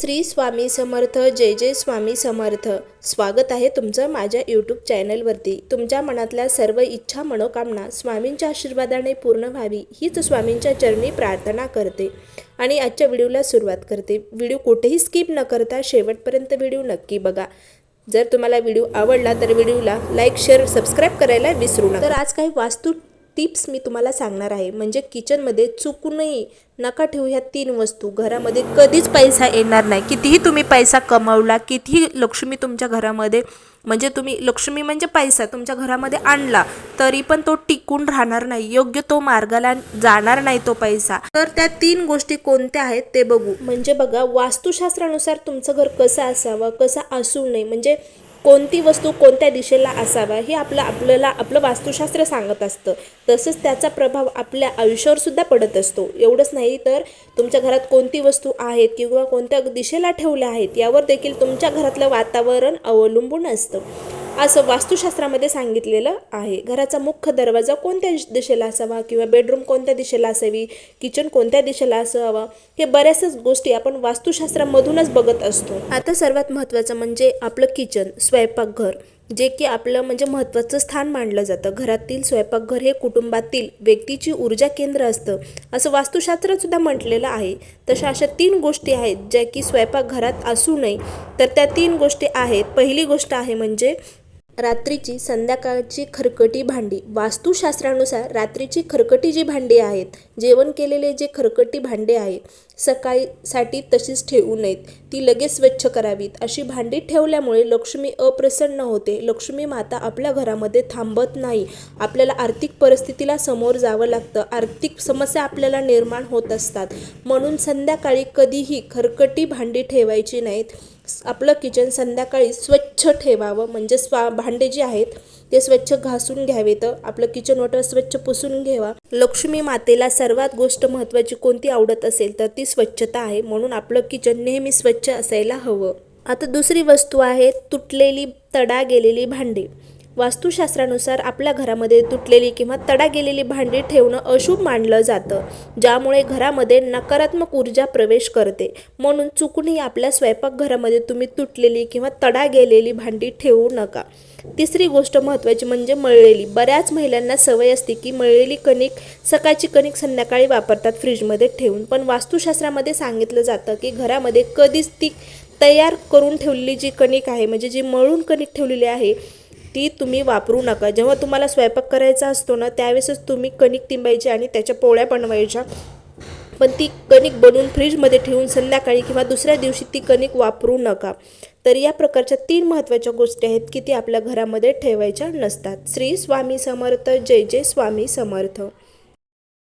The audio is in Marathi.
श्री स्वामी समर्थ जय जय स्वामी समर्थ. स्वागत आहे तुमचं माझ्या यूट्यूब चॅनलवरती तुमच्या मनातल्या सर्व इच्छा मनोकामना स्वामींच्या आशीर्वादाने पूर्ण व्हावी हीच स्वामींच्या चरणी प्रार्थना करते आणि आजच्या व्हिडिओला सुरुवात करते. व्हिडिओ कुठेही स्किप न करता शेवटपर्यंत व्हिडिओ नक्की बघा. जर तुम्हाला व्हिडिओ आवडला तर व्हिडिओला लाईक शेअर सबस्क्राईब करायला विसरू नका. तर आज काही वास्तू टिप्स मी तुम्हाला सांगणार आहे. म्हणजे किचनमध्ये चुकूनही नका ठेवू ह्या तीन वस्तू. घरामध्ये कधीच पैसा येणार नाही. कितीही तुम्ही पैसा कमवला कितीही लक्ष्मी तुमच्या घरामध्ये म्हणजे तुम्ही लक्ष्मी म्हणजे पैसा तुमच्या घरामध्ये आणला तरी पण तो टिकून राहणार नाही. योग्य तो मार्गाला जाणार नाही तो पैसा. तर त्या तीन गोष्टी कोणत्या आहेत ते बघू. म्हणजे बघा वास्तुशास्त्रानुसार तुमचं घर कसं असावं कसं असू नये. म्हणजे कोणती वस्तू कोणत्या दिशेला असावा हे आपलं आपल्याला आपलं वास्तुशास्त्र सांगत असतं. तसंच त्याचा प्रभाव आपल्या आयुष्यावर सुद्धा पडत असतो. एवढंच नाही तर तुमच्या घरात कोणती वस्तू आहेत किंवा कोणत्या दिशेला ठेवल्या आहेत यावर देखील तुमच्या घरातलं वातावरण अवलंबून असतं. असं वास्तुशास्त्रामध्ये सांगितलेलं आहे. घराचा मुख्य दरवाजा कोणत्या दिश- दिशेला असावा किंवा बेडरूम कोणत्या दिशेला असावी किचन कोणत्या दिशेला असावा हे बऱ्याचशाच गोष्टी आपण वास्तुशास्त्रामधूनच बघत असतो. आता सर्वात महत्त्वाचं म्हणजे आपलं किचन स्वयंपाकघर जे की आपलं म्हणजे महत्त्वाचं स्थान मानलं जातं. घरातील स्वयंपाकघर हे कुटुंबातील व्यक्तीची ऊर्जा केंद्र असतं असं वास्तुशास्त्रसुद्धा म्हटलेलं आहे. तशा अशा तीन गोष्टी आहेत ज्या की स्वयंपाकघरात असू नये. तर त्या तीन गोष्टी आहेत. पहिली गोष्ट आहे म्हणजे रात्रीची संध्याकाळची खरकटी भांडी. वास्तुशास्त्रानुसार रात्रीची खरकटी जी भांडी आहेत जेवण केलेले जे खरकटी भांडे आहेत सकाळीसाठी तशीच ठेवू नयेत. ती लगेच स्वच्छ करावीत. अशी भांडी ठेवल्यामुळे लक्ष्मी अप्रसन्न होते. लक्ष्मी माता आपल्या घरामध्ये थांबत नाही. आपल्याला आर्थिक परिस्थितीला समोर जावं लागतं. आर्थिक समस्या आपल्याला निर्माण होत असतात. म्हणून संध्याकाळी कधीही खरकटी भांडी ठेवायची नाहीत. आपलं किचन संध्याकाळी स्वच्छ ठेवावं. म्हणजे स्वा भांडे जे आहेत ते स्वच्छ घासून घ्यावेत आपलं किचन वॉटर स्वच्छ पुसून घ्यावा. लक्ष्मी मातेला सर्वात गोष्ट महत्त्वाची कोणती आवडत असेल तर ती स्वच्छता आहे. म्हणून आपलं किचन नेहमी स्वच्छ असायला हवं. आता दुसरी वस्तू आहे तुटलेली तडा गेलेली भांडे. वास्तुशास्त्रानुसार आपल्या घरामध्ये तुटलेली किंवा तडा गेलेली भांडी ठेवणं अशुभ मानलं जातं ज्यामुळे घरामध्ये नकारात्मक ऊर्जा प्रवेश करते. म्हणून चुकूनही आपल्या स्वयंपाकघरामध्ये तुम्ही तुटलेली किंवा तडा गेलेली भांडी ठेवू नका. तिसरी गोष्ट महत्त्वाची म्हणजे मळलेली. बऱ्याच महिलांना सवय असते की मळलेली कणिक सकाळची कणिक संध्याकाळी वापरतात फ्रीजमध्ये ठेवून. पण वास्तुशास्त्रामध्ये सांगितलं जातं की घरामध्ये कधीच ती तयार करून ठेवलेली जी कणिक आहे म्हणजे जी मळून कणिक ठेवलेली आहे ती तुम्ही वापरू नका. जेव्हा तुम्हाला स्वयंपाक करायचा असतो ना त्यावेळेसच तुम्ही कणिक तिंबायची आणि त्याच्या पोळ्या बनवायच्या. पण ती कणिक बनवून फ्रीजमध्ये ठेवून संध्याकाळी किंवा दुसऱ्या दिवशी ती कणिक वापरू नका. तर या प्रकारच्या तीन महत्त्वाच्या गोष्टी आहेत की ती आपल्या घरामध्ये ठेवायच्या नसतात. श्री स्वामी समर्थ. जय जय स्वामी समर्थ.